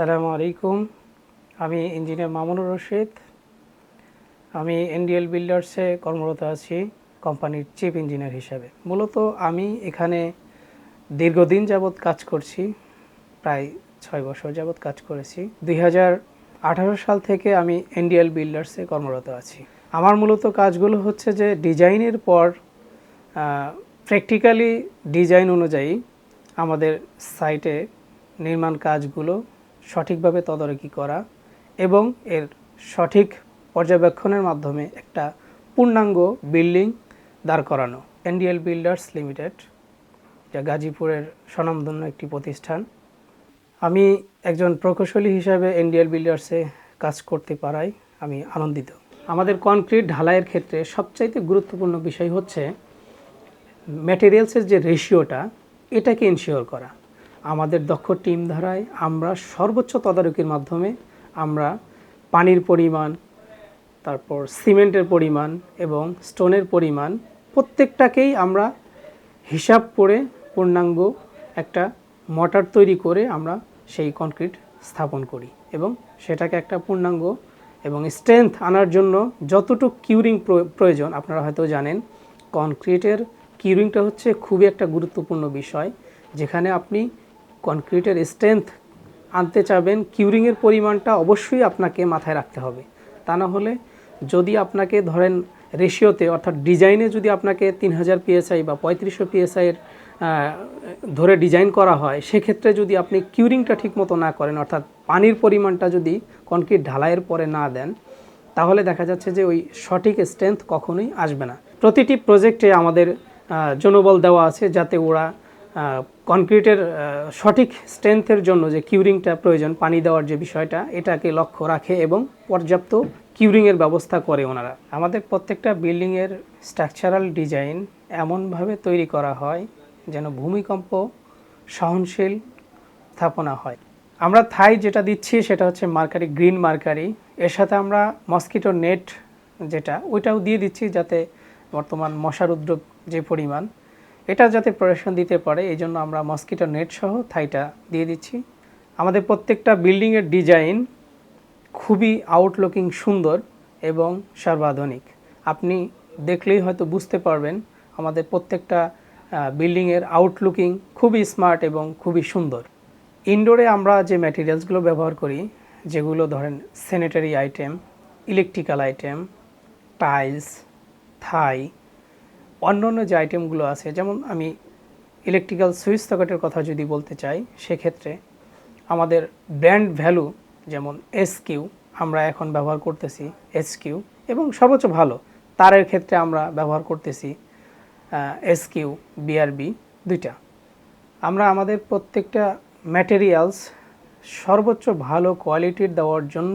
আসসালামু আলাইকুম। আমি ইঞ্জিনিয়ার মামুনুর রশিদ। আমি এনডিএল বিল্ডার্সে কর্মরত আছি কোম্পানির চিফ ইঞ্জিনিয়ার হিসাবে। মূলত আমি এখানে দীর্ঘদিন যাবৎ কাজ করছি, প্রায় ছয় বছর যাবৎ কাজ করেছি। দুই সাল থেকে আমি এনডিএল বিল্ডার্সে কর্মরত আছি। আমার মূলত কাজগুলো হচ্ছে যে ডিজাইনের পর প্র্যাকটিক্যালি ডিজাইন অনুযায়ী আমাদের সাইটে নির্মাণ কাজগুলো সঠিকভাবে তদারকি করা এবং এর সঠিক পর্যবেক্ষণের মাধ্যমে একটা পূর্ণাঙ্গ বিল্ডিং দাঁড় করানো। এনডিএল বিল্ডার্স লিমিটেড, যা গাজীপুরের স্বনামধন্য একটি প্রতিষ্ঠান। আমি একজন প্রকৌশলী হিসাবে এনডিএল বিল্ডার্সে কাজ করতে পারায় আমি আনন্দিত। আমাদের কনক্রিট ঢালাইয়ের ক্ষেত্রে সবচাইতে গুরুত্বপূর্ণ বিষয় হচ্ছে ম্যাটেরিয়ালসের যে রেশিওটা এটাকে ইনশিওর করা। আমাদের দক্ষ টিম ধারায় আমরা সর্বোচ্চ তদারকির মাধ্যমে আমরা পানির পরিমাণ, তারপর সিমেন্টের পরিমাণ এবং স্টোনের পরিমাণ প্রত্যেকটাকেই আমরা হিসাব করে পূর্ণাঙ্গ একটা মটার তৈরি করে আমরা সেই কনক্রিট স্থাপন করি এবং সেটাকে একটা পূর্ণাঙ্গ এবং স্ট্রেংথ আনার জন্য যতটুকু কিউরিং প্রয়োজন, আপনারা হয়তো জানেন কনক্রিটের কিউরিংটা হচ্ছে খুবই একটা গুরুত্বপূর্ণ বিষয়, যেখানে আপনি কনক্রিটের স্ট্রেংথ আনতে চাবেন কিউরিংয়ের পরিমাণটা অবশ্যই আপনাকে মাথায় রাখতে হবে। তা না হলে যদি আপনাকে ধরেন রেশিওতে অর্থাৎ ডিজাইনে যদি আপনাকে তিন হাজার পিএসআই বা পঁয়ত্রিশশো পিএসআইয়ের ধরে ডিজাইন করা হয়, সেক্ষেত্রে যদি আপনি কিউরিংটা ঠিকমতো না করেন, অর্থাৎ পানির পরিমাণটা যদি কনক্রিট ঢালাইয়ের পরে না দেন, তাহলে দেখা যাচ্ছে যে ওই সঠিক স্ট্রেংথ কখনোই আসবে না। প্রতিটি প্রজেক্টে আমাদের জনবল দেওয়া আছে যাতে ওরা কনক্রিটের সঠিক স্ট্রেংথের জন্য যে কিউরিংটা প্রয়োজন, পানি দেওয়ার যে বিষয়টা, এটাকে লক্ষ্য রাখে এবং পর্যাপ্ত কিউরিংয়ের ব্যবস্থা করে ওনারা। আমাদের প্রত্যেকটা বিল্ডিংয়ের স্ট্রাকচারাল ডিজাইন এমনভাবে তৈরি করা হয় যেন ভূমিকম্প সহনশীল স্থাপনা হয়। আমরা থাই যেটা দিচ্ছি সেটা হচ্ছে মার্কারি, গ্রিন মার্কারি। এর সাথে আমরা মস্কিটো নেট যেটা, ওইটাও দিয়ে দিচ্ছি যাতে বর্তমান মশার উদ্যোগ যে পরিমাণ এটা যাতে প্রোটেকশন দিতে পারে, এই জন্য আমরা মস্কিটো নেট সহ থাইটা দিয়ে দিচ্ছি। আমাদের প্রত্যেকটা বিল্ডিংয়ের ডিজাইন খুবই আউটলুকিং সুন্দর এবং সর্বাধুনিক। আপনি দেখলেই হয়তো বুঝতে পারবেন, আমাদের প্রত্যেকটা বিল্ডিংয়ের আউটলুকিং খুবই স্মার্ট এবং খুবই সুন্দর। ইনডোরে আমরা যে ম্যাটেরিয়ালসগুলো ব্যবহার করি, যেগুলো ধরেন sanitary item electrical item tiles Thai অন্যান্য যে আইটেমগুলো আছে, যেমন আমি ইলেকট্রিক্যাল সুইচ সকেটের কথা যদি বলতে চাই, সেক্ষেত্রে আমাদের ব্র্যান্ড ভ্যালু যেমন এস কিউ আমরা এখন ব্যবহার করতেছি এস কিউ এবং সর্বোচ্চ ভালো, তারের ক্ষেত্রে আমরা ব্যবহার করতেছি এস কিউ বিআরবি দুইটা। আমরা আমাদের প্রত্যেকটা ম্যাটেরিয়ালস সর্বোচ্চ ভালো কোয়ালিটির দেওয়ার জন্য